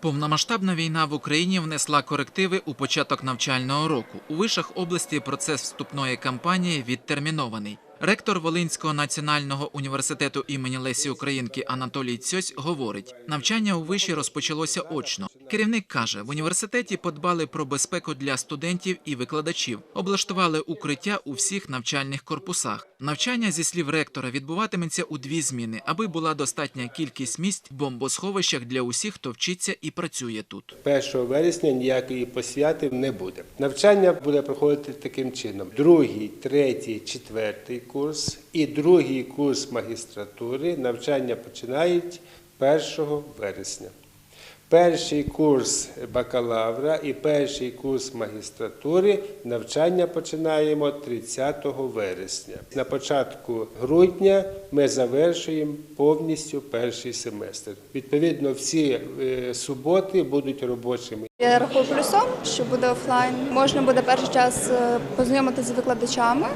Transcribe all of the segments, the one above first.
Повномасштабна війна в Україні внесла корективи у початок навчального року. У вишах області процес вступної кампанії відтермінований. Ректор Волинського національного університету імені Лесі Українки Анатолій Цьось говорить: навчання у виші розпочалося очно. Керівник каже, в університеті подбали про безпеку для студентів і викладачів, облаштували укриття у всіх навчальних корпусах. Навчання, зі слів ректора, відбуватиметься у дві зміни, аби була достатня кількість місць в бомбосховищах для усіх, хто вчиться і працює тут. 1 вересня ніякої посвяти не буде. Навчання буде проходити таким чином: другий, третій, четвертий курс і другий курс магістратури навчання починають 1 вересня. Перший курс бакалавра і перший курс магістратури навчання починаємо 30 вересня. На початку грудня ми завершуємо повністю перший семестр. Відповідно, всі е, суботи будуть робочими. Я рахую плюсом, що буде офлайн. Можна буде перший час е, познайомитися з викладачами,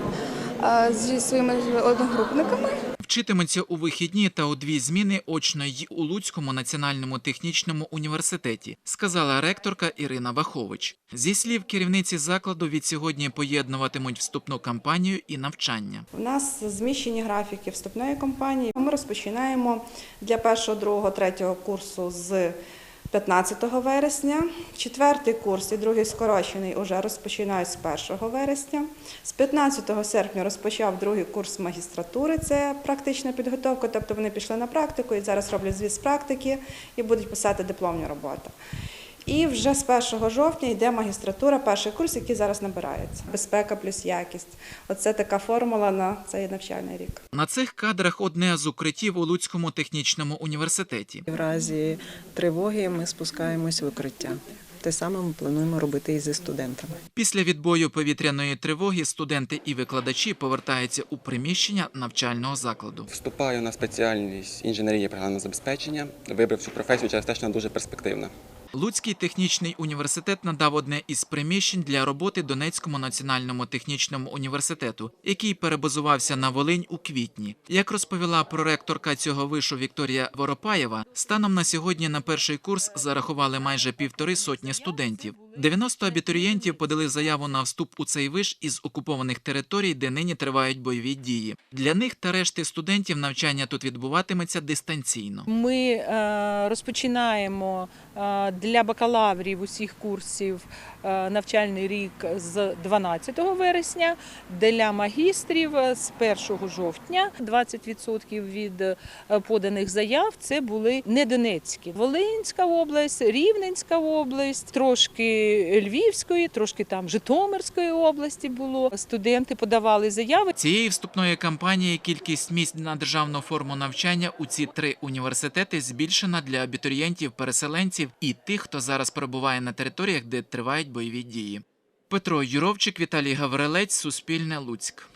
зі своїми одногрупниками. Вчитимуться у вихідні та у дві зміни очно й у Луцькому національному технічному університеті, сказала ректорка Ірина Вахович. Зі слів керівниці закладу, від сьогодні поєднуватимуть вступну кампанію і навчання. У нас зміщені графіки вступної кампанії. Ми розпочинаємо для першого, другого, третього курсу з 15 вересня. Четвертий курс і другий скорочений уже розпочинають з 1 вересня. З 15 серпня розпочав другий курс магістратури. Це практична підготовка, тобто вони пішли на практику і зараз роблять звіт з практики і будуть писати дипломні роботи. І вже з 1 жовтня йде магістратура, перший курс, який зараз набирається. Безпека плюс якість. Оце така формула на цей навчальний рік. На цих кадрах одне з укриттів у Луцькому технічному університеті. В разі тривоги ми спускаємось в укриття. Те саме ми плануємо робити і зі студентами. Після відбою повітряної тривоги студенти і викладачі повертаються у приміщення навчального закладу. Вступаю на спеціальність інженерії програмного забезпечення. Вибрав цю професію через те, що вона дуже перспективна. Луцький технічний університет надав одне із приміщень для роботи Донецькому національному технічному університету, який перебазувався на Волинь у квітні. Як розповіла проректорка цього вишу Вікторія Воропаєва, станом на сьогодні на перший курс зарахували майже півтори сотні студентів. 90 абітурієнтів подали заяву на вступ у цей виш із окупованих територій, де нині тривають бойові дії. Для них та решти студентів навчання тут відбуватиметься дистанційно. Ми е, розпочинаємо е, для бакалаврів усіх курсів е, навчальний рік з 12 вересня, для магістрів з 1 жовтня. 20% від поданих заяв це були не Донецькі. Волинська область, Рівненська область, трошки Львівської, трошки там Житомирської області було. Студенти подавали заяви. Цієї вступної кампанії кількість місць на державну форму навчання у ці три університети збільшена для абітурієнтів-переселенців і тих, хто зараз перебуває на територіях, де тривають бойові дії. Петро Юровчик, Віталій Гаврилець, Суспільне, Луцьк.